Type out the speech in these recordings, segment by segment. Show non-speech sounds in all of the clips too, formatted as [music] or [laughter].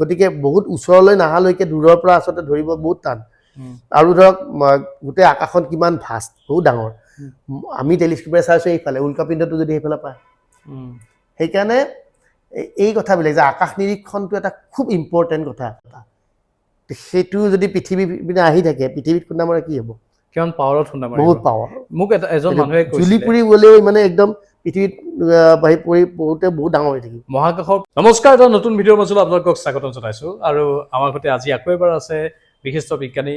গতিকে বহুত ওচৰলৈ নহালৈকে দূৰৰ পৰা আচলতে ধৰিব বহুত টান। আৰু ধৰক গোটেই আকাশখন কিমান ভাষ্ট বহুত ডাঙৰ। আমি টেলিস্কোপেৰে চাইছোঁ এইফালে উল্কাপিণ্ডটো যদি সেইফালে পায় সেইকাৰণে এই- কথাবিলাক যে আকাশ নিৰীক্ষণটো এটা খুব ইম্পৰ্টেণ্ট কথা এটা। সেইটো যদি পৃথিৱী পিনে আহি থাকে পৃথিৱীত খুন্দা মাৰে কি হ'ব? কিমান পাৱাৰত খুন্দা বহুত পাৱাৰ মোক এজন মানুহে জুলি কৈছিলে। পুৰি গ'লেও মানে একদম পৃথিৱীত বাঢ়ি পৰি পৰোঁতে বহুত ডাঙৰ হৈ থাকিব। মহাকাশৰ নমস্কাৰ এটা নতুন ভিডিঅ'ৰ মাজলৈ আপোনালোকক স্বাগতম জনাইছোঁ। আৰু আমাৰ সৈতে আজি আকৌ এবাৰ আছে বিশিষ্ট বিজ্ঞানী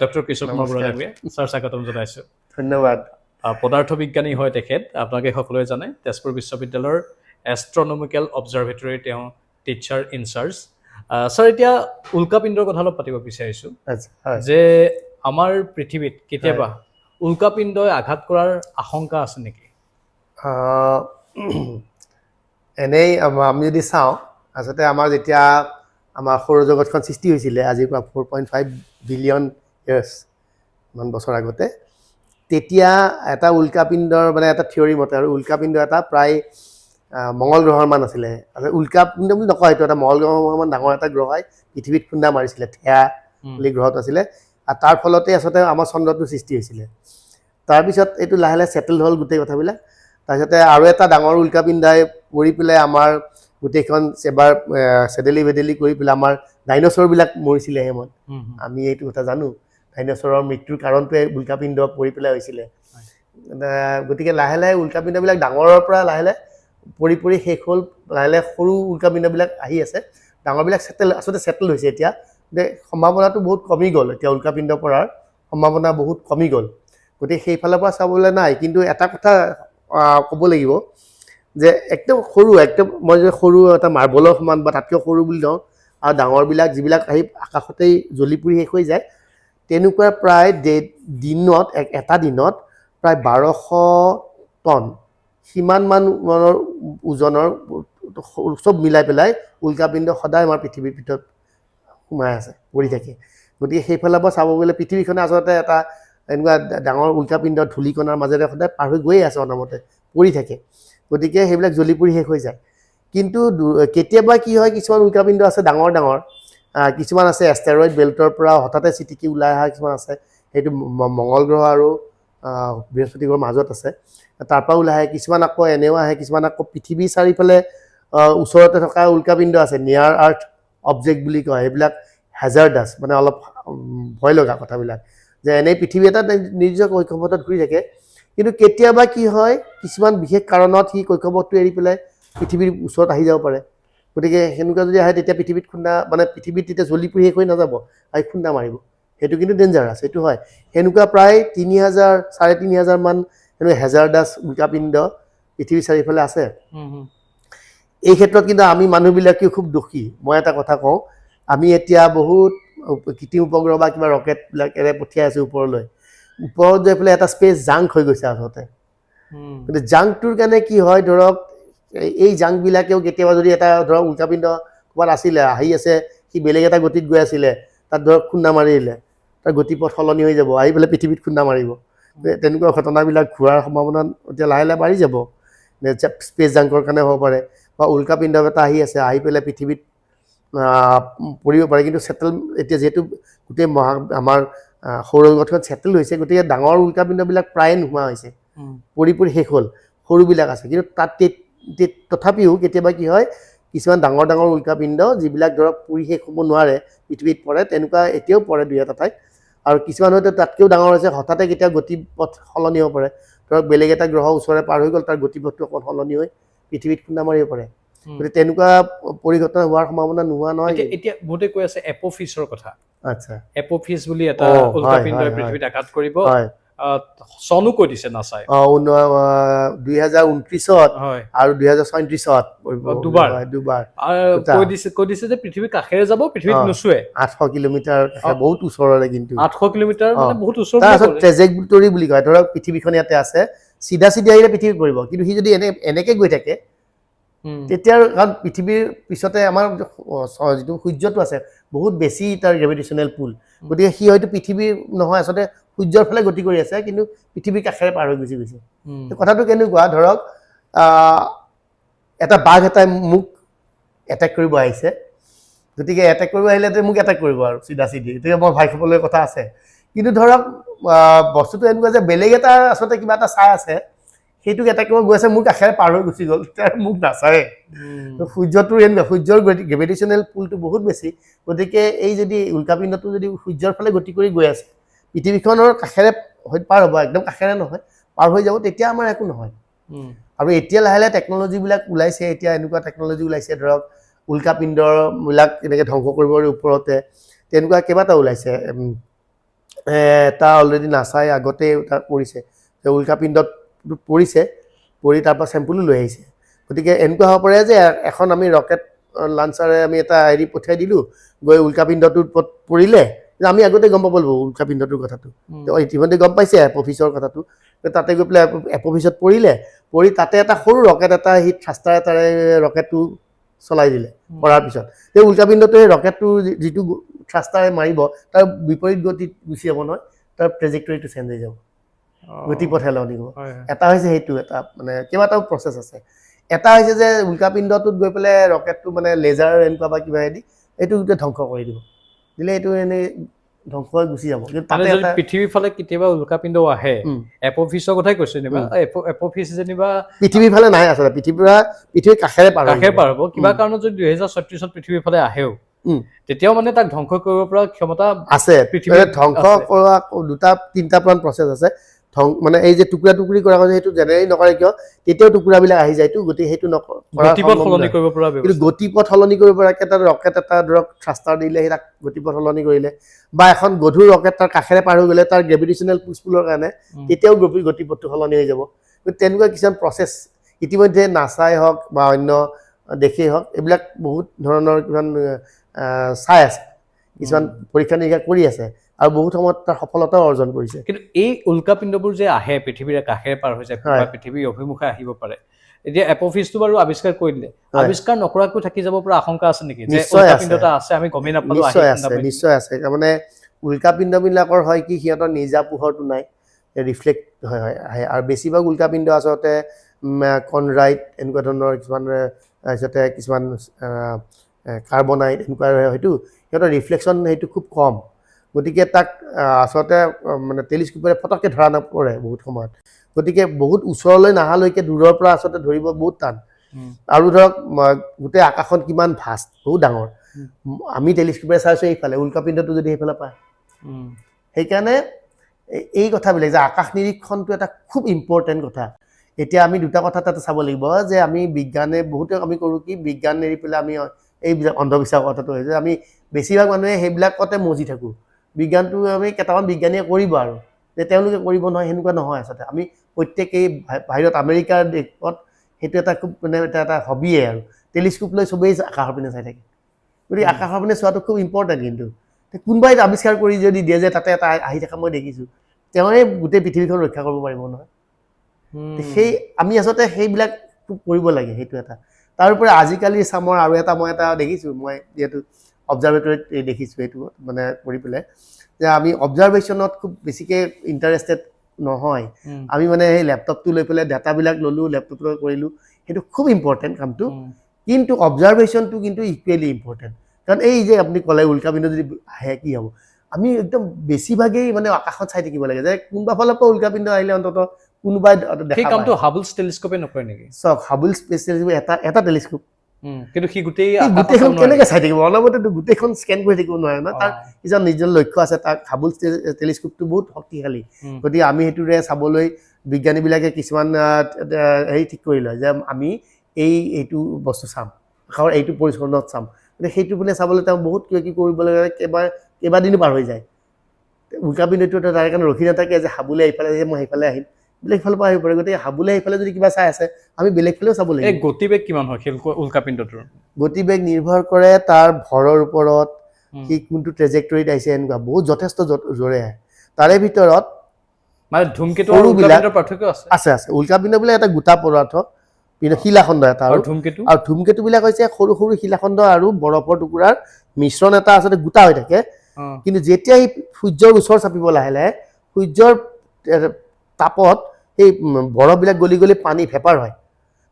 ডক্টৰ কিশোৰ কুমাৰ। বুঢ়াগোহাঁই ছাৰ স্বাগতম জনাইছোঁ। ধন্যবাদ। পদাৰ্থ বিজ্ঞানী হয় তেখেত। আপোনালোকে সকলোৱে জানে তেজপুৰ বিশ্ববিদ্যালয়ৰ এষ্ট্ৰনমিকেল অবজাৰ্ভেটৰীৰ তেওঁ টিচাৰ ইনচাৰ্জ ছাৰ এতিয়া উল্কাপিণ্ডৰ কথা অলপ পাতিব বিচাৰিছোঁ। আচ্ছা যে আমাৰ পৃথিৱীত কেতিয়াবা উল্কাপিণ্ডই আঘাত কৰাৰ আশংকা আছে নেকি? [clears throat] এনেই আম- যদি চাওঁ আচলতে আমাৰ যেতিয়া আমাৰ সৌৰজগতখন সৃষ্টি হৈছিলে আজিৰ পৰা four point five billion years মান বছৰ আগতে তেতিয়া এটা উল্কাপিণ্ডৰ মানে এটা থিয়ৰী মতে আৰু উল্কাপিণ্ড এটা প্ৰায় মংগল গ্ৰহৰ মান আছিলে। আৰু উল্কাপিণ্ড বুলি নকয় এইটো এটা মংগল গ্ৰহৰ মান ডাঙৰ এটা গ্ৰহই পৃথিৱীত খুন্দা মাৰিছিলে থেয়া বুলি গ্ৰহত আছিলে। আৰু তাৰ ফলতে আচলতে আমাৰ চন্দ্ৰটো সৃষ্টি হৈছিলে। তাৰপিছত এইটো লাহে লাহে ছেটেল হ'ল গোটেই কথাবিলাক। তাৰপিছতে আৰু এটা ডাঙৰ উল্কাপিণ্ডাই পৰি পেলাই আমাৰ গোটেইখন এবাৰ চেদেলি বেদেলি কৰি পেলাই আমাৰ ডাইনচৰবিলাক মৰিছিলে হেমত হুম। আমি এইটো কথা জানো ডাইনচৰৰ মৃত্যুৰ কাৰণটোৱে উল্কাপিণ্ড পৰি পেলাই হৈছিলে। গতিকে লাহে লাহে উল্কাপিণ্ডবিলাক ডাঙৰৰ পৰা লাহে লাহে পৰি পৰি শেষ হ'ল লাহে লাহে সৰু উল্কাপিণ্ডবিলাক আহি আছে। ডাঙৰবিলাক ছেটেল আচলতে ছেটেল হৈছে এতিয়া। যে সম্ভাৱনাটো বহুত কমি গ'ল এতিয়া উল্কাপিণ্ড পৰাৰ। সম্ভাৱনা বহুত কমি গ'ল। গতিকে সেইফালৰ পৰা চাবলৈ নাই। কিন্তু এটা কথা ক'ব লাগিব যে একদম সৰু, একদম মই যে সৰু এটা মাৰ্বলৰ সমান বা তাতকৈ সৰু বুলি ধৰোঁ আৰু ডাঙৰবিলাক যিবিলাক আহি আকাশতেই জ্বলি পুৰি শেষ হৈ যায়, তেনেকুৱা প্ৰায় দিনত এটা দিনত প্ৰায় বাৰশ টন সিমানমানৰ মানৰ ওজনৰ চব মিলাই পেলাই উল্কাপিণ্ড সদায় আমাৰ পৃথিৱীৰ ভিতৰত সোমাই আছে, পৰি থাকে। গতিকে সেইফালৰ পৰা চাব গ'লে পৃথিৱীখনে আচলতে এটা এনেকুৱা ডাঙৰ উল্কাপিণ্ড ধূলিকণাৰ মাজেৰে সদায় পাৰ হৈ গৈয়ে আছে অনামতে পৰি থাকে। গতিকে সেইবিলাক জ্বলি পুৰি শেষ হৈ যায়। কিন্তু কেতিয়াবা কি হয় কিছুমান উল্কাপিণ্ড আছে ডাঙৰ ডাঙৰ। কিছুমান আছে এষ্টেৰইড বেল্টৰ পৰা হঠাতে চিটিকি ওলাই অহা কিছুমান আছে। সেইটো মংগল গ্ৰহ আৰু বৃহস্পতি গ্ৰহৰ মাজত আছে। তাৰ পৰা ওলাই আহে কিছুমান আকৌ এনেও আহে কিছুমান আকৌ পৃথিৱীৰ চাৰিওফালে ওচৰতে থকা উল্কাপিণ্ড আছে নিয়াৰ আৰ্থ অবজেক্ট বুলি কয়। সেইবিলাক হেজাৰ্ডাছ মানে অলপ ভয় লগা কথাবিলাক। যে এনেই পৃথিৱী এটা নি- নিৰ্দিষ্ট কক্ষপথত ঘূৰি থাকে। কিন্তু কেতিয়াবা কি হয় কিছুমান বিশেষ কাৰণত সি কক্ষপথটো এৰি পেলাই পৃথিৱীৰ ওচৰত আহি যাব পাৰে। গতিকে সেনেকুৱা যদি আহে তেতিয়া পৃথিৱীত খুন্দা মানে পৃথিৱীত তেতিয়া জ্বলি পুৰি শেষ হৈ নাযাব আহি খুন্দা মাৰিব। সেইটো কিন্তু ডেঞ্জাৰাছ সেইটো হয়। সেনেকুৱা প্ৰায় তিনি হাজাৰ চাৰে তিনি হাজাৰমান সেনেকুৱা হেজাৰডাছ উল্কাপিণ্ড পৃথিৱীৰ চাৰিওফালে আছে। এই ক্ষেত্ৰত কিন্তু আমি মানুহবিলাকেও খুব দোষী। মই এটা কথা কওঁ আমি এতিয়া বহুত কৃত্ৰিম উপগ্ৰহ বা কিবা ৰকেটবিলাকেৰে পঠিয়াই আছোঁ ওপৰলৈ। ওপৰত গৈ পেলাই এটা স্পেচ জাংক হৈ গৈছে আচলতে। কিন্তু জাংকটোৰ কাৰণে কি হয় ধৰক এই- জাংকবিলাকেও কেতিয়াবা যদি এটা ধৰক উল্কাপিণ্ড ক'ৰবাত আছিলে আহি আছে সি বেলেগ এটা গতিত গৈ আছিলে তাত ধৰক খুন্দা মাৰি দিলে তাৰ গতিপথ সলনি হৈ যাব আহি পেলাই পৃথিৱীত খুন্দা মাৰিব। তেনেকুৱা ঘটনাবিলাক ঘূৰাৰ সম্ভাৱনা এতিয়া লাহে লাহে বাঢ়ি যাব। স্পেচ জাংকৰ কাৰণে হ'ব পাৰে বা উল্কাপিণ্ড এটা আহি আছে আহি পেলাই পৃথিৱীত পৰিব পাৰে কিন্তু ছেটেল এতিয়া যিহেতু গোটেই মহা আমাৰ সৌৰজগতখন ছেটেল হৈছে গতিকে ডাঙৰ উল্কাপিণ্ডবিলাক প্ৰায়ে নোহোৱা হৈছে। পৰি পৰি শেষ হ'ল। সৰুবিলাক আছে। কিন্তু তাত তথাপিও কেতিয়াবা কি হয় কিছুমান ডাঙৰ ডাঙৰ উল্কাপিণ্ড যিবিলাক ধৰক পুৰি শেষ হ'ব নোৱাৰে পৃথিৱীত পৰে তেনেকুৱা এতিয়াও পৰে দুই এটা ঠাইত। আৰু কিছুমান হয়তো তাতকৈও ডাঙৰ হৈছে হঠাতে কেতিয়া গতিপথ সলনি হ'ব পাৰে। ধৰক বেলেগ এটা গ্ৰহ ওচৰে পাৰ হৈ গ'ল তাৰ গতিপথটো অকণ সলনি হৈ পৃথিৱীত খুন্দা মাৰিব পাৰে। গতিকে তেনেকুৱা পৰিঘটনা হোৱাৰ সম্ভাৱনা নোহোৱা নহয় এতিয়া বহুতে কৈ আছে এপ'ফিছৰ কথা আচ্ছা এপ'ফিছ বুলি এটা উল্কাপিণ্ডই। পৃথিৱীত আঘাত কৰিব চনো কৈ দিছে নাচাই অঁ দুই হাজাৰ ঊনত্ৰিছত হয় আৰু দুই হাজাৰ ছয়ত্ৰিছত অ, দুবাৰ। দুবাৰ আৰু দুটা। কৈ দিছে কৈ দিছে যে পৃথিৱীৰ কাষেৰে যাব পৃথিৱীত। নোচোৱে আঠশ কিলোমিটাৰ। বহুত ওচৰৰে কিন্তু আঠশ কিলোমিটাৰ। বহুত ওচৰ বুলি। ট্ৰেজেক্টৰী কয় ধৰক পৃথিৱীখন ইয়াতে আছে চিধা চিধি আহিলে পৃথিৱীত পৰিব কিন্তু সি যদি এনে এনেকে গৈ থাকে তেতিয়া কাৰণ পৃথিৱীৰ পিছতে আমাৰ যিটো সূৰ্যটো আছে বহুত বেছি তাৰ গ্ৰেভিটেশ্যনেল পুল গতিকে সি হয়তো পৃথিৱীৰ নহয় আচলতে সূৰ্যৰ ফালে গতি কৰি আছে কিন্তু পৃথিৱীৰ কাষেৰে পাৰ হৈ গুচি গৈছে। কথাটো কেনেকুৱা ধৰক এটা বাঘ এটাই মোক এটেক কৰিব আহিছে। গতিকে এটেক কৰিব আহিলেতো মোক এটেক কৰিব আৰু চিধা চিধি। গতিকে মই ভয় খাবলৈ কথা আছে। কিন্তু ধৰক বস্তুটো এনেকুৱা যে বেলেগ এটা আচলতে কিবা এটা চাই আছে সেইটোক এটেক কৰিব গৈ আছে মোৰ কাষেৰে পাৰ হৈ গুচি গ'ল। তেতিয়া মোক নাচায়। তো সূৰ্যটোৰ এনেকুৱা সূৰ্যৰ গ্ৰেভিটেশ্যনেল পুলটো বহুত বেছি। গতিকে এই যদি উল্কাপিণ্ডটো যদি সূৰ্যৰ ফালে গতি কৰি গৈ আছে পৃথিৱীখনৰ কাষেৰে পাৰ হ'ব একদম কাষেৰে নহয় পাৰ হৈ যাব তেতিয়া আমাৰ একো নহয়। আৰু এতিয়া লাহে লাহে টেকন'লজিবিলাক ওলাইছে এতিয়া এনেকুৱা টেকন'লজি ওলাইছে ধৰক উল্কাপিণ্ডবিলাক এনেকৈ ধ্বংস কৰিবৰ ওপৰতে তেনেকুৱা কেইবাটাও ওলাইছে। এটা অলৰেডি নাচাই পৰিছে যে উল্কাপিণ্ডত পৰিছে পৰি তাৰ পৰা চেম্পুলো লৈ আহিছে। গতিকে এনেকুৱা হ'ব পাৰে যে এখন আমি ৰকেট লাঞ্চাৰে আমি এটা হেৰি পঠিয়াই দিলোঁ গৈ উল্কাপিণ্ডটোৰ ওপৰত পৰিলে আমি আগতে গম পাব লাগিব উল্কাপিণ্ডটোৰ কথাটো। ইতিমধ্যে গম পাইছে এপ অফিচৰ কথাটো। তাতে গৈ পেলাই এপ- অফিচত পৰিলে পৰি তাতে এটা সৰু ৰকেট এটা সি থ্ৰাষ্টাৰ এটাৰে ৰকেটটো চলাই দিলে। কৰাৰ পিছত। সেই উল্কাপিণ্ডটোৱে ৰকেটটো যিটো থ্ৰাষ্টাৰে মাৰিব তাৰ বিপৰীত গতিত গুচি যাব নহয় তাৰ ট্ৰেজেক্টৰীটো চেঞ্জ হৈ যাব। গতিপথ হয়। এটা হৈছে সেইটো এটা মানে কেইবাটাও প্ৰচেছ আছে। এটা হৈছে যে উল্কাপিণ্ডটোত গৈ পেলাই ৰকেটটো মানে লেজাৰ এনেকুৱা বা কিবা দি এইটো গোটেই ধ্বংস কৰি দিব। দিলে এইটো এনেই ধ্বংস হৈ গুচি যাব। কিন্তু মানে পৃথিৱীৰ ফালে কেতিয়াবা উল্কাপিণ্ড আহে উম, এপ অফিচৰ কথাই কৈছো যেনিবা। উম। এপ এপ যেনিবা পৃথিৱীৰ ফালে নাই আচলতে পৃথিৱীৰ পৃথিৱীৰ কাষেৰে পাৰ কাষে। পাৰ হ'ব। কিবা কাৰণত যদি দুহেজাৰ ছয়ত্ৰিশত পৃথিৱীৰ ফালে আহেও তেতিয়াও মানে তাক ধ্বংস কৰিব পৰা ক্ষমতা আছে। পৃথিৱীত মানে ধ্বংস। কৰা দুটা তিনিটা মান প্ৰচেছ আছে। ধ্বং মানে এই যে টুকুৰা টুকুৰি কৰা হয় সেইটো জেনেৰেলি নকৰে কিয় তেতিয়াও টুকুৰাবিলাক আহি যায়তো গতিকে সেইটো কিন্তু গতিপথ সলনি কৰিব পৰাকে এটা ৰকেট এটা ধৰক থ্ৰাষ্টাৰ দিলে সেই তাক গতিপথ সলনি কৰিলে বা এখন গধুৰ ৰকেট তাৰ কাষেৰে পাৰ হৈ গ'লে তাৰ গ্ৰেভিটেশ্যনেল পুষ্পুলৰ কাৰণে। তেতিয়াও গতিপথটো সলনি হৈ যাব। তেনেকুৱা কিছুমান প্ৰচেছ ইতিমধ্যে নাছাই হওক বা অন্য দেশেই হওক এইবিলাক বহুত ধৰণৰ কিছুমান আহ, চাই আছে। কিছুমান পৰীক্ষা নিৰীক্ষা কৰি আছে। আৰু বহুত সময়ত তাৰ সফলতাও অৰ্জন কৰিছে। কিন্তু এই উল্কাপিণ্ডবোৰ যে আহে পৃথিৱীৰে কাষেৰে পাৰ হৈ যায় পৃথিৱীৰ অভিমুখে আহিব পাৰে এতিয়া এপ বাৰু আৱিষ্কাৰ কৰি দিলে। আৱিষ্কাৰ নকৰাকৈ থাকি যাব পৰা আশংকা আছে নেকি? নিশ্চয় আছে। আমি গমেই নাপালো নিশ্চয় আছে নিশ্চয় আছে। তাৰমানে উল্কাপিণ্ডবিলাকৰ হয় কি সিহঁতৰ নিজা পোহৰটো নাই ৰিফ্লেক্ট হয় হয় আহে। আৰু বেছিভাগ উল্কাপিণ্ড আচলতে কনৰাইট এনেকুৱা ধৰণৰ কিছুমান তাৰপিছতে কিছুমান কাৰ্বনাইট এনেকুৱা হয়তো। সিহঁতৰ ৰিফ্লেকশ্যন সেইটো খুব কম। গতিকে তাক আচলতে মানে টেলিস্কোপেৰে ফটককৈ ধৰা নপৰে বহুত সময়ত। গতিকে বহুত ওচৰলৈ নাহালৈকে দূৰৰ পৰা আচলতে ধৰিব বহুত টান। আৰু ধৰক গোটেই আকাশখন কিমান ভাষ্ট বহুত ডাঙৰ। আমি টেলিস্কোপেৰে চাইছোঁ এইফালে উল্কাপিণ্ডটো যদি সেইফালে পায়। সেইকাৰণে এই- কথাবিলাক যে আকাশ নিৰীক্ষণটো এটা খুব ইম্পৰ্টেণ্ট কথা। এতিয়া আমি দুটা কথা তাতে চাব লাগিব যে আমি বিজ্ঞানে বহুতে আমি কৰোঁ কি বিজ্ঞান এৰি পেলাই আমি এইবিলাক অন্ধবিশ্বাস কথাটো হৈছে আমি বেছিভাগ মানুহে সেইবিলাকতে মজি থাকোঁ। বিজ্ঞানটো আমি কেইটামান বিজ্ঞানীয়ে কৰিব আৰু। যে তেওঁলোকে কৰিব নহয় সেনেকুৱা নহয় আচলতে। আমি প্ৰত্যেকেই বাহিৰত আমেৰিকাৰ দেশত সেইটো এটা খুব মানে এটা এটা হবিয়ে আৰু। টেলিস্কোপ লৈ চবেই আকাশৰ পিনে চাই থাকে। গতিকে আকাশৰ পিনে চোৱাটো খুব ইম্পৰ্টেণ্ট কিন্তু। কোনোবাই আৱিষ্কাৰ কৰি যদি দিয়ে যে তাতে এটা আহি থকা মই দেখিছোঁ তেওঁৱে গোটেই পৃথিৱীখন ৰক্ষা কৰিব পাৰিব নহয়। সেই আমি আচলতে সেইবিলাক খুব কৰিব লাগে সেইটো এটা। তাৰোপৰি আজিকালি চামৰ আৰু এটা মই এটা দেখিছোঁ মই যিহেতু অবজাৰ্ভেটৰীত দেখিছোঁ এইটো মানে কৰি পেলাই যে আমি অবজাৰভেশ্যনত খুব বেছিকৈ ইণ্টাৰেষ্টেড নহয়। আমি মানে সেই লেপটপটো লৈ পেলাই ডাটাবিলাক ল'লোঁ লেপটপটো কৰিলোঁ সেইটো খুব ইম্পৰ্টেণ্ট কামটো। কিন্তু অবজাৰভেশ্যনটো কিন্তু ইকুৱেলি ইম্পৰ্টেণ্ট কাৰণ এই যে আপুনি ক'লে উল্কাপিণ্ড যদি আহে কি হ'ব? আমি একদম বেছিভাগেই মানে আকাশত চাই থাকিব লাগে যে কোনোবা ফালৰ পৰা উল্কাপিণ্ড আহিলে অন্ততঃ কোনোবাই দেখা পায়। হাবলছ টেলিস্কোপে নকৰে নেকি? চাওক হাবুল স্পেচ টেলিস্কোপ এটা এটা টেলিস্কোপ। কিন্তু সি গোটেই গোটেইখন কেনেকৈ চাই থাকিব? অলপতেতো গোটেইখন স্কেন কৰি থাকিব নোৱাৰে ন? তাৰ। কিছুমান নিজৰ লক্ষ্য আছে তাক হাবুল টেলিস্কোপটো বহুত শক্তিশালী। গতিকে আমি সেইটোৰে চাবলৈ বিজ্ঞানীবিলাকে কিছুমান হেৰি ঠিক কৰি লয় যে আমি এই এইটো বস্তু চাম আকাশৰ এইটো পৰিচ্ছন্নত চাম। গতিকে সেইটো পিনে চাবলৈ তেওঁ বহুত কিবা কিবি কৰিব লাগে কেইবা কেইবাদিনো পাৰ হৈ যায়। উল্কাপিণ্ডটো তাৰ কাৰণে ৰখি নাথাকে যে হাবুলে এইফালে আহিছে মই সেইফালে আহিম। বেলেগ ফালৰ পৰা আহিব পাৰে। গতিকে হাবুলে সেইফালে যদি কিবা চাই আছে আমি বেলেগ ফালেও চাব লাগিব। গতিবেগ কিমান হয় উল্কা- উল্কাপিণ্ডটোৰ গতিবেগ নিৰ্ভৰ কৰে তাৰ ভৰৰ ওপৰত। সি কোনটো ট্ৰেজেক্টৰীত আহিছে এনেকুৱা। বহুত যথেষ্ট জোৰে আহে। তাৰে ভিতৰত মানে ধূমকেতু পাৰ্থক্য আছে? আছে আছে। উল্কাপিণ্ড বোলে এটা গোটা পদাৰ্থ শিলাখণ্ড এটা আৰু। আৰু ধূমকেতু? আৰু ধূমকেতুবিলাক হৈছে সৰু সৰু শিলাখণ্ড আৰু বৰফৰ টুকুৰাৰ মিশ্ৰণ এটা আচলতে গোটা হৈ থাকে। কিন্তু যেতিয়া সি সূৰ্যৰ ওচৰ চাপিব লাহে লাহে সূৰ্যৰ তাপত সেই বৰফবিলাক গলি গলি পানী ভেপাৰ হয়।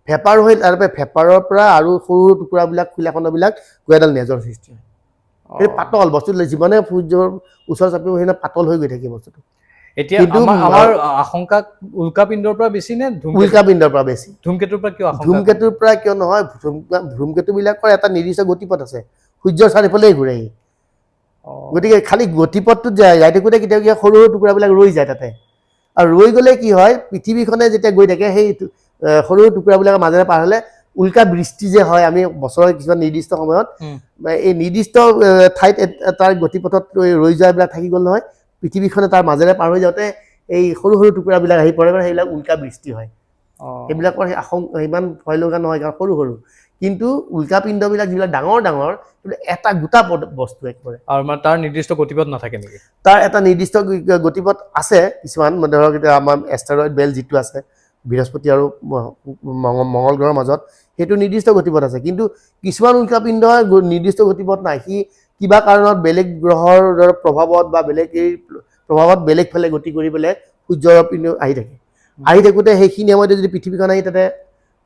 ভেপাৰ হৈ তাৰপৰা ভেপাৰৰ পৰা আৰু সৰু সৰু টুকুৰাবিলাক শিলাখণ্ডবিলাক গৈ এডাল নেজৰ সৃষ্টি হয়। সেইটো পাতল বস্তুটো যিমানে সূৰ্যৰ ওচৰ চাপিব সিমানে পাতল হৈ গৈ থাকে বস্তুটো। এতিয়া আমাৰ আশংকা উল্কাপিণ্ডৰ পৰা বেছি নে উল্কাপিণ্ডৰ পৰা বেছি। ধূমকেতুৰ পৰা কিয় ধূমকেতুৰ পৰা কিয় নহয় ধূম- ধূমকেতুবিলাকৰ এটা নিৰ্দিষ্ট গতিপথ আছে। সূৰ্যৰ চাৰিওফালেই ঘূৰে সি অ', গতিকে খালি গতিপথটোত যায় যাই থাকোঁতে কেতিয়াবা সৰু সৰু টুকুৰাবিলাক ৰৈ যায় তাতে। আৰু ৰৈ গ'লে কি হয় পৃথিৱীখনে যেতিয়া গৈ থাকে সেই সৰু টুকুৰাবিলাকৰ মাজেৰে পাৰ হ'লে উল্কা বৃষ্টি যে হয় আমি বছৰৰ কিছুমান নিৰ্দিষ্ট সময়ত এই নিৰ্দিষ্ট ঠাইত তাৰ গতিপথত ৰৈ যোৱাবিলাক থাকি গ'ল নহয় পৃথিৱীখনে তাৰ মাজেৰে পাৰ হৈ যাওঁতে এই সৰু সৰু টুকুৰাবিলাক আহি পৰে মানে সেইবিলাক উল্কা বৃষ্টি হয়। সেইবিলাকৰ সেই ইমান ভয় লগা নহয় কাৰণ সৰু সৰু। কিন্তু উল্কাপিণ্ডবিলাক যিবিলাক ডাঙৰ ডাঙৰ এটা গোটা পদ- বস্তু একেবাৰে। আৰু মানে তাৰ নিৰ্দিষ্ট গতিপথ নাথাকে নেকি? তাৰ এটা নিৰ্দিষ্ট গতিপথ আছে কিছুমান মানে ধৰক এতিয়া আমাৰ এষ্টাৰইড বেল যিটো আছে বৃহস্পতি আৰু ম- মঙ- মঙল গ্ৰহৰ মাজত সেইটো নিৰ্দিষ্ট গতিপথ আছে। কিন্তু কিছুমান উল্কাপিণ্ডৰ নিৰ্দিষ্ট গতিপথ নাই। সি কিবা কাৰণত বেলেগ গ্ৰহৰ প্ৰভাৱত বা বেলেগ এই প্ৰভাৱত বেলেগ ফালে গতি কৰি পেলাই সূৰ্যৰ পিনে আহি থাকে। আহি থাকোঁতে সেইখিনি সময়তে যদি পৃথিৱীখন আহি তাতে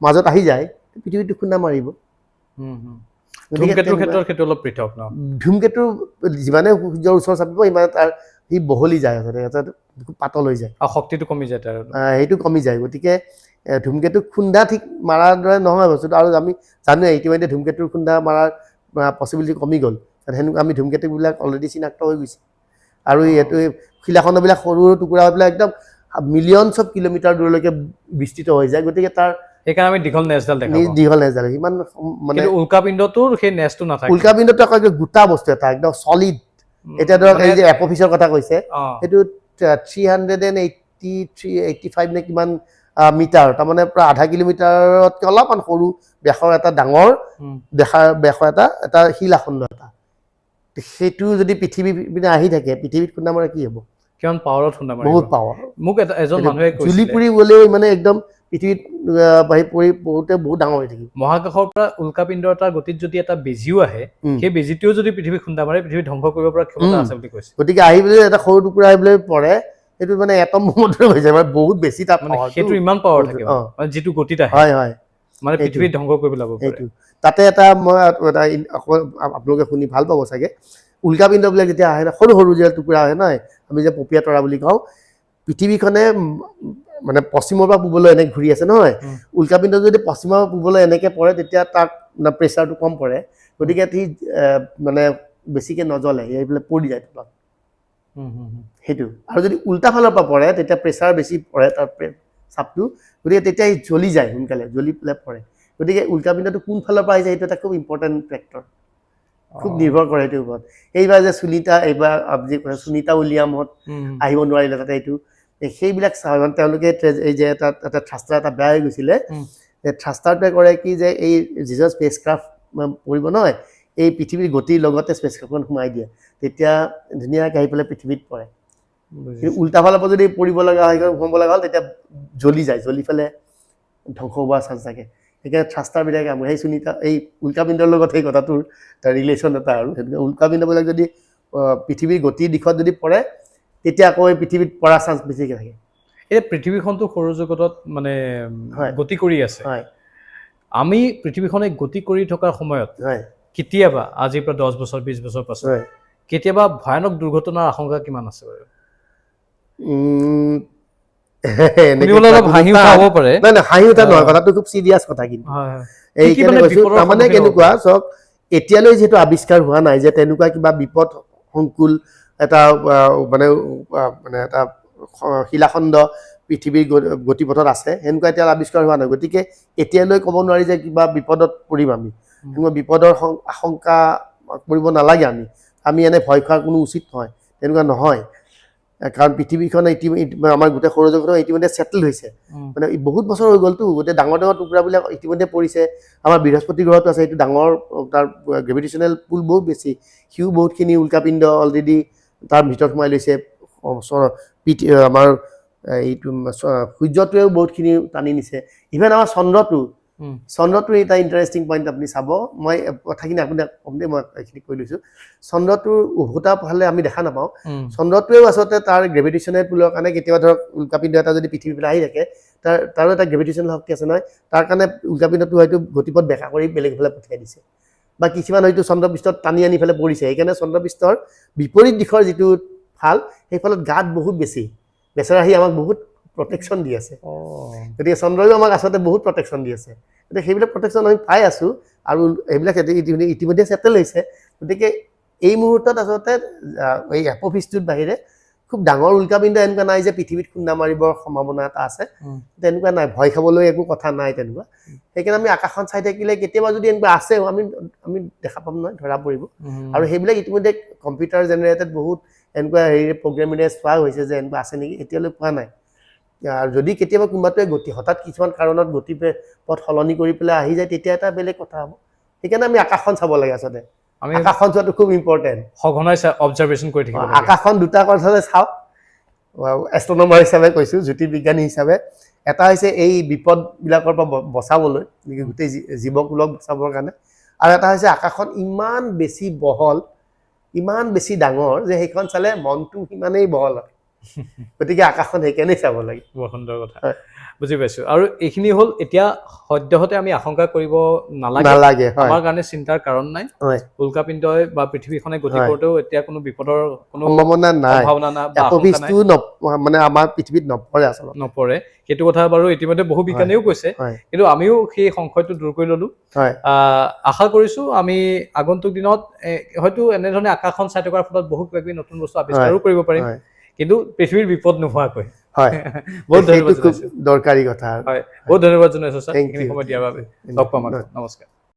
মাজত আহি যায় পৃথিৱীটো খুন্দা মাৰিব ধূমকেতু যিমানে সূৰ্যৰ ওচৰ চাপিব সিমানে তাৰ সি বহলি যায় আচলতে পাতল হৈ যায়। আৰু শক্তিটো কমি যায় তাৰ। সেইটো কমি যায়। গতিকে ধূমকেতু খুন্দা ঠিক মাৰাৰ দৰে নহয় বস্তুটো আৰু আমি জানোৱে ইতিমধ্যে ধূমকেতুৰ খুন্দা মাৰাৰ পচিবিলিটি কমি গ'ল। কাৰণ সেনেকুৱা আমি ধূমকেতুবিলাক অলৰেডি চিনাক্ত হৈ গৈছে। আৰু এইটো শিলাখণ্ডবিলাক সৰু সৰু টুকুৰা হৈ পেলাই একদম মিলিয়নছ অফ কিলোমিটাৰ দূৰলৈকে বিস্তৃত হৈ যায়। গতিকে তাৰ সেইকাৰণে আমি দীঘল নেজডাল দেখা দীঘল নেজাল সিমান সম- মানে উল্কাপিণ্ডটোৰ সেই নেজটো নাথাকে। উল্কাপিণ্ডটো আকৌ গোটা বস্তু এটা একদম চলিড এতিয়া ধৰক এই মানে- যে এপফিচৰ কথা কৈছে সেইটো three hundred and eighty three eighty five নে কিমান মিটাৰ তাৰমানে প্ৰায় আধা কিলোমিটাৰতকৈ অলপমান সৰু ব্যাসৰ এটা ডাঙৰ দেখাৰ ব্যাসৰ এটা এটা শিলাখণ্ড এটা। সেইটো যদি পৃথিৱী পিনে আহি থাকে পৃথিৱীত খুন্দা মাৰে কি হ'ব? কিমান পাৱাৰত খুন্দা বহুত পাৱাৰ মোক এটা এজন মানুহে জুলি পুৰি গ'লেও মানে একদম পৃথিৱীত বাঢ়ি পৰি পৰোঁতে বহুত ডাঙৰ হৈ থাকিব। মহাকাশৰ পৰা উল্কাপিণ্ডৰ এটা গতিত যদি এটা বেজীও আহে সেই বেজীটোও যদি পৃথিৱী খুন্দা মাৰে পৃথিৱী ধ্বংস কৰিব পৰা ক্ষমতা আছে বুলি কৈছে। গতিকে আহি পেলাই এটা সৰু টুকুৰা আহি পেলাই পৰে সেইটো মানে এটম বোমৰ হৈ যায় মানে বহুত বেছি তাৰ মানে সেইটো ইমান পাৱাৰ থাকে মানে যিটো গতিত আহে। হয় হয়। মানে। পৃথিৱী ধ্বংস কৰি পেলাব সেইটো। তাতে এটা মই এটা আপোনালোকে শুনি ভালো পাব চাগে। উল্কাপিণ্ডবিলাক যেতিয়া আহে সৰু সৰু যে টুকুৰা আহে নহয় আমি যে পপীয়া তৰা বুলি কওঁ পৃথিৱীখনে মানে পশ্চিমৰ পৰা পূবলৈ এনেকৈ ঘূৰি আছে নহয়। উল্কাপিণ্ড যদি পশ্চিমৰ পৰা পূবলৈ এনেকৈ পৰে তেতিয়া তাক প্ৰেছাৰটো কম পৰে। গতিকে সি মানে বেছিকৈ নজ্বলে এইবিলাক পৰি যায় তলত। সেইটো। আৰু যদি উল্টা ফালৰ পৰা পৰে তেতিয়া প্ৰেছাৰ বেছি পৰে তাৰ চাপটো। গতিকে তেতিয়া সি জ্বলি যায় সোনকালে জ্বলি পেলাই পৰে। গতিকে উল্কাপিণ্ডটো কোন ফালৰ পৰা আহিছে সেইটো এটা খুব ইম্পৰ্টেণ্ট ফেক্টৰ খুব। নিৰ্ভৰ কৰে এইটোৰ ওপৰত এইবাৰ যে সুনীতা এইবাৰ যে কৈছে সুনীতা হুম। আহিব নোৱাৰিলে তাতে এইটো এই সেইবিলাক মানে তেওঁলোকে এই যে এটা এটা থ্ৰাষ্টাৰ এটা বেয়া হৈ গৈছিলে। এই থ্ৰাষ্টাৰটোৱে কৰে কি যে এই যিজন স্পেচ ক্ৰাফ্ট পৰিব নহয় এই পৃথিৱীৰ গতিৰ লগতে স্পেচ ক্ৰাফ্টখন সোমাই দিয়ে তেতিয়া ধুনীয়াকৈ আহি পেলাই পৃথিৱীত পৰে কিন্তু। উল্টা ফালৰ পৰা যদি পৰিব লগা হয় সোমাব লগা হ'ল তেতিয়া জ্বলি যায় জ্বলি পেলাই ধ্বংস হোৱাৰ চান্স থাকে কাম কৰে সেই সুনীতা এই উল্কাপিণ্ডৰ লগত সেই কথাটোৰ এটা ৰিলেশ্যন এটা আৰু। সেইটোকে উল্কাপিণ্ডবিলাক যদি পৃথিৱীৰ গতিৰ দিশত যদি পৰে তেতিয়া আকৌ এই পৃথিৱীত পৰা চান্স বেছিকৈ থাকে। এই পৃথিৱীখনটো সৌৰজগতত মানে। গতি কৰি আছে। হয়। আমি পৃথিৱীখনে গতি কৰি থকাৰ সময়ত কেতিয়াবা আজিৰ পৰা দহ বছৰ বিছ বছৰ পাছত কেতিয়াবা ভয়ানক দুৰ্ঘটনাৰ আশংকা কিমান আছে বাৰু? নাই নাই হাঁহি উঠা নহয় কথাটো খুব চিৰিয়াছ কথা কিন্তু। মানে কৈছো? তাৰমানে কেনেকুৱা চাওক এতিয়ালৈ যিহেতু আৱিষ্কাৰ হোৱা নাই যে তেনেকুৱা কিবা বিপদ সংকুল এটা মানে মানে এটা শিলাখণ্ড পৃথিৱীৰ গতিপথত আছে সেনেকুৱা এতিয়া আৱিষ্কাৰ হোৱা নাই। গতিকে এতিয়ালৈ ক'ব নোৱাৰি যে কিবা বিপদত পৰিম আমি। উম। বিপদৰ আশংকা কৰিব নালাগে আমি। আমি এনে ভয় খোৱাৰ কোনো উচিত নহয় তেনেকুৱা নহয়। কাৰণ পৃথিৱীখন ইতিমধ্যে আমাৰ গোটেই সৌৰজগতৰ ইতিমধ্যে ছেটেল হৈছে। মানে বহুত বছৰ হৈ গ'লতো গোটেই ডাঙৰ ডাঙৰ টুকুৰাবিলাক ইতিমধ্যে পৰিছে। আমাৰ বৃহস্পতি গ্ৰহটো আছে সেইটো ডাঙৰ তাৰ গ্ৰেভিটেশ্যনেল পুল বহুত বেছি। সিও বহুতখিনি উল্কাপিণ্ড অলৰেডি তাৰ ভিতৰত সোমাই লৈছে। আমাৰ এইটো সূৰ্যটোৱেও বহুতখিনি টানি নিছে। ইভেন আমাৰ চন্দ্ৰটো চন্দ্ৰটোৰ এটা ইণ্টাৰেষ্টিং পইণ্ট আপুনি চাব। মই কথাখিনি আপোনাক ক'ম দেই মই এইখিনি কৈ লৈছোঁ। চন্দ্ৰটোৰ উভতা ফালে আমি দেখা নাপাওঁ। চন্দ্ৰটোৱেও আচলতে তাৰ গ্ৰেভিটেশ্যনেল পুলৰ কাৰণে কেতিয়াবা ধৰক উল্কাপিণ্ড এটা যদি পৃথিৱীৰ ফালে আহি থাকে তাৰ তাৰো এটা গ্ৰেভিটেশ্যনেল শক্তি আছে নহয়। তাৰ কাৰণে উল্কাপিণ্ডটো হয়তো গতিপথ বেকা কৰি বেলেগ ফালে পঠিয়াই দিছে। বা কিছুমান হয়তো চন্দ্ৰপৃষ্ঠত টানি আনি পেলাই পৰিছে। সেইকাৰণে চন্দ্ৰপৃষ্ঠৰ বিপৰীত দিশৰ যিটো ফাল সেইফালত গাত বহুত বেছি। বেচেৰা আহি আমাক বহুত প্ৰটেকশ্যন দি আছে। গতিকে চন্দ্ৰইও আমাক আচলতে বহুত প্ৰটেকশ্যন দি আছে। গতিকে সেইবিলাক প্ৰটেকশ্যন আমি পাই আছোঁ আৰু এইবিলাক ইতিমধ্যে ইতিমধ্যে ছেটেল হৈছে। গতিকে এই মুহূৰ্তত আচলতে এই এপফিছটোৰ বাহিৰে খুব ডাঙৰ উল্কাপিণ্ড এনেকুৱা নাই যে পৃথিৱীত খুন্দা মাৰিবৰ সম্ভাৱনা এটা আছে। তেনেকুৱা নাই ভয় খাবলৈ একো কথা নাই তেনেকুৱা। সেইকাৰণে আমি আকাশখন চাই থাকিলে কেতিয়াবা যদি এনেকুৱা আছেও আমি আমি দেখা পাম নহয় ধৰা পৰিব। আৰু সেইবিলাক ইতিমধ্যে কম্পিউটাৰ জেনেৰেটেড বহুত এনেকুৱা হেৰি প্ৰগ্ৰেমিৰে চোৱা হৈছে যে এনেকুৱা আছে নেকি এতিয়ালৈ পোৱা নাই। যদি কেতিয়াবা কোনোবাটোৱে গতি হঠাৎ কিছুমান কাৰণত গতি পথ সলনি কৰি পেলাই আহি যায় তেতিয়া এটা বেলেগ কথা হ'ব। সেইকাৰণে আমি আকাশখন চাব লাগে আচলতে। আমি আকাশখন চোৱাটো খুব ইম্পৰ্টেণ্ট সঘনাই অবজাৰ্ভেশ্যন কৰি থাকিব আকাশখন দুটা কথাতে চাওক। এষ্ট্ৰনমাৰ হিচাপে কৈছোঁ জ্যোতিৰ্বিজ্ঞানী হিচাপে। এটা হৈছে এই বিপদবিলাকৰ পৰা বচাবলৈ গোটেই জীৱকুলক বচাবৰ কাৰণে। আৰু এটা হৈছে আকাশখন ইমান বেছি বহল ইমান বেছি ডাঙৰ যে সেইখন চালে মনটো সিমানেই বহল হয়। গতিকে আকাশখন সেইকাৰণেই চাব লাগে। বৰ সুন্দৰ কথা। বুজি পাইছো। আৰু এইখিনি হ'ল এতিয়া সদ্যহতে আমি আশংকা কৰিব নালাগে। নালাগে আমাৰ কাৰণে চিন্তাৰ কাৰণ নাই। উল্কাপিণ্ডই বা পৃথিৱীখনে গতি। কৰোঁতেও এতিয়া কোনো বিপদৰ কোনো সম্ভাৱনা নাই। সম্ভাৱনা নাই। মানে আমাৰ পৃথিৱীত নপৰে আচলতে। নপৰে। সেইটো কথা বাৰু ইতিমধ্যে বহু বিজ্ঞানীও কৈছে। কিন্তু আমিও সেই সংশয়টো দূৰ কৰি ললো। আশা কৰিছো আমি আগন্তুক দিনত হয়তো এনেধৰণে আকাশখন চাই থকাৰ ফলত বহুত কিবা কিবি নতুন বস্তু আৱিষ্কাৰো কৰিব পাৰিম। কিন্তু পৃথিৱীৰ বিপদ নোহোৱাকৈ। হয়। বহুত ধন্যবাদ দৰকাৰী কথা। হয় বহুত ধন্যবাদ জনাইছো ছাৰ। এইখিনি সময় দিয়াৰ বাবে। লগ পাম নমস্কাৰ।